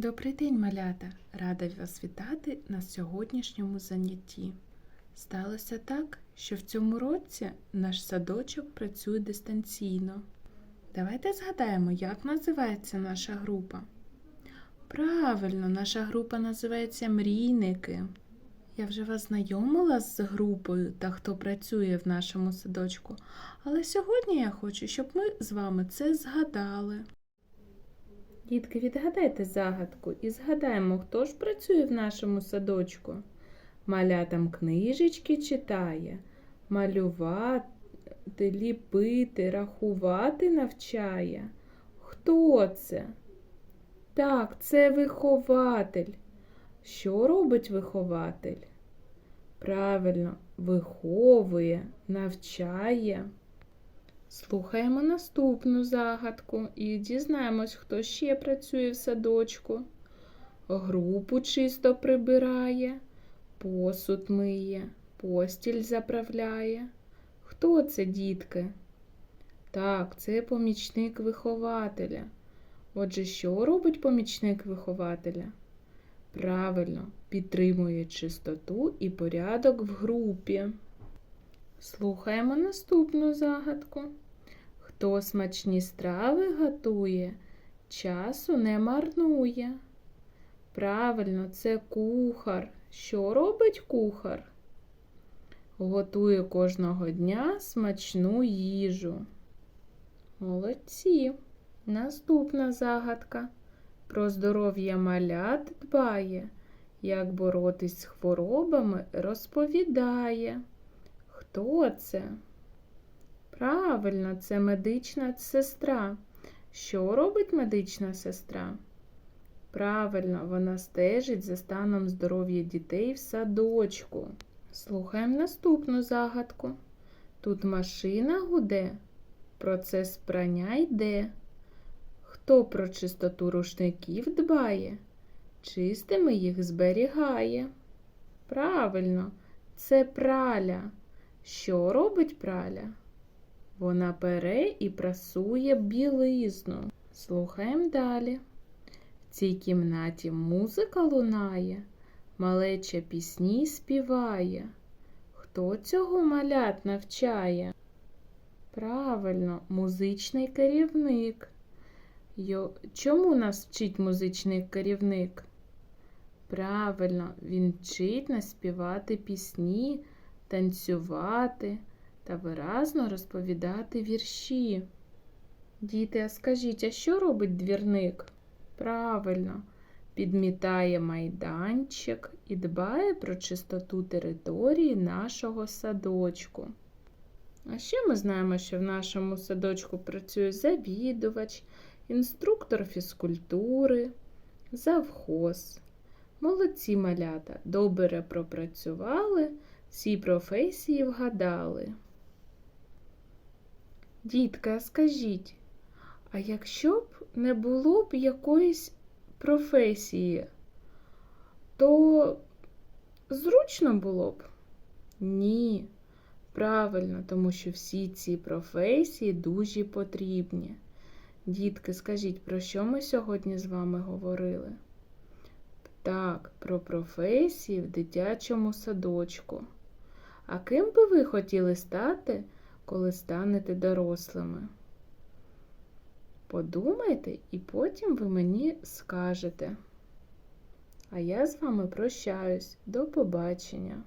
Добрий день, малята! Рада вас вітати на сьогоднішньому занятті. Сталося так, що в цьому році наш садочок працює дистанційно. Давайте згадаємо, як називається наша група. Правильно, наша група називається Мрійники. Я вже вас знайомила з групою та хто працює в нашому садочку, але сьогодні я хочу, щоб ми з вами це згадали. Дітки, відгадайте загадку і згадаємо, хто ж працює в нашому садочку. Малятам книжечки читає, малювати, ліпити, рахувати навчає. Хто це? Так, це вихователь. Що робить вихователь? Правильно, виховує, навчає. Слухаємо наступну загадку і дізнаємось, хто ще працює в садочку. Групу чисто прибирає, посуд миє, постіль заправляє. Хто це, дітки? Так, це помічник вихователя. Отже, що робить помічник вихователя? Правильно, підтримує чистоту і порядок в групі. Слухаємо наступну загадку. Хто смачні страви готує, часу не марнує. Правильно, це кухар. Що робить кухар? Готує кожного дня смачну їжу. Молодці. Наступна загадка. Про здоров'я малят дбає, як боротись з хворобами розповідає. Хто це? Правильно, це медична сестра. Що робить медична сестра? Правильно, вона стежить за станом здоров'я дітей в садочку. Слухаємо наступну загадку. Тут машина гуде, процес прання йде. Хто про чистоту рушників дбає, чистими їх зберігає? Правильно, це праля. Що робить праля? Вона пере і прасує білизну. Слухаємо далі. В цій кімнаті музика лунає, малеча пісні співає. Хто цього малят навчає? Правильно, музичний керівник. Йо... Чому нас вчить музичний керівник? Правильно, він вчить нас співати пісні танцювати та виразно розповідати вірші. Діти, а скажіть, а що робить двірник? Правильно, підмітає майданчик і дбає про чистоту території нашого садочку. А ще ми знаємо, що в нашому садочку працює завідувач, інструктор фізкультури, завхоз. Молодці малята, добре пропрацювали. Всі професії вгадали. Дітка, скажіть, а якщо б не було б якоїсь професії, то зручно було б? Ні. Правильно, тому що всі ці професії дуже потрібні. Дітки, скажіть, про що ми сьогодні з вами говорили? Так, про професії в дитячому садочку. А ким би ви хотіли стати, коли станете дорослими? Подумайте і потім ви мені скажете. А я з вами прощаюсь. До побачення!